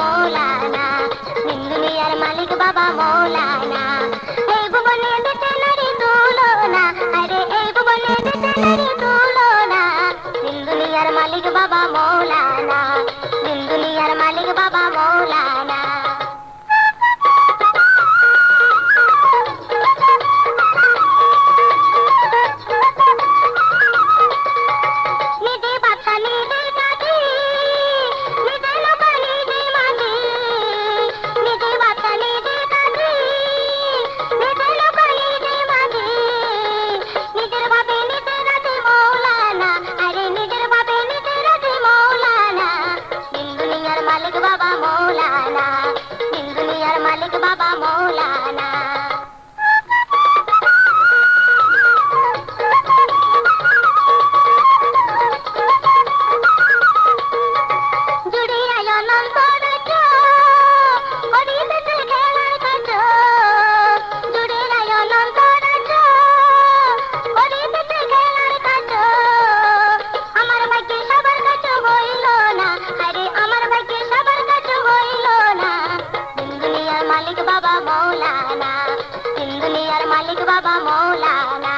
মৌলানা। দুনিয়ার মালিক বাবা মৌলানা। এই ভুবনে বেঁচে মালিক বাবা মৌলানা। দুনিয়ার মালিক মালিক বাবা মৌলানা। দিন দুনিয়ার মালিক বাবা মৌলানা। মালিক বাবা মৌলানা। হিন্দু দুনিয়ার মালিক বাবা মৌলানা।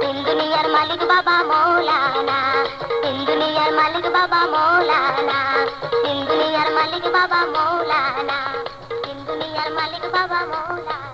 দিন দুনিয়ার মালিক বাবা মৌলানা। দিন দুনিয়ার মালিক বাবা মৌলানা। দিন দুনিয়ার মালিক বাবা মৌলানা। দিন দুনিয়ার মালিক বাবা মৌলানা।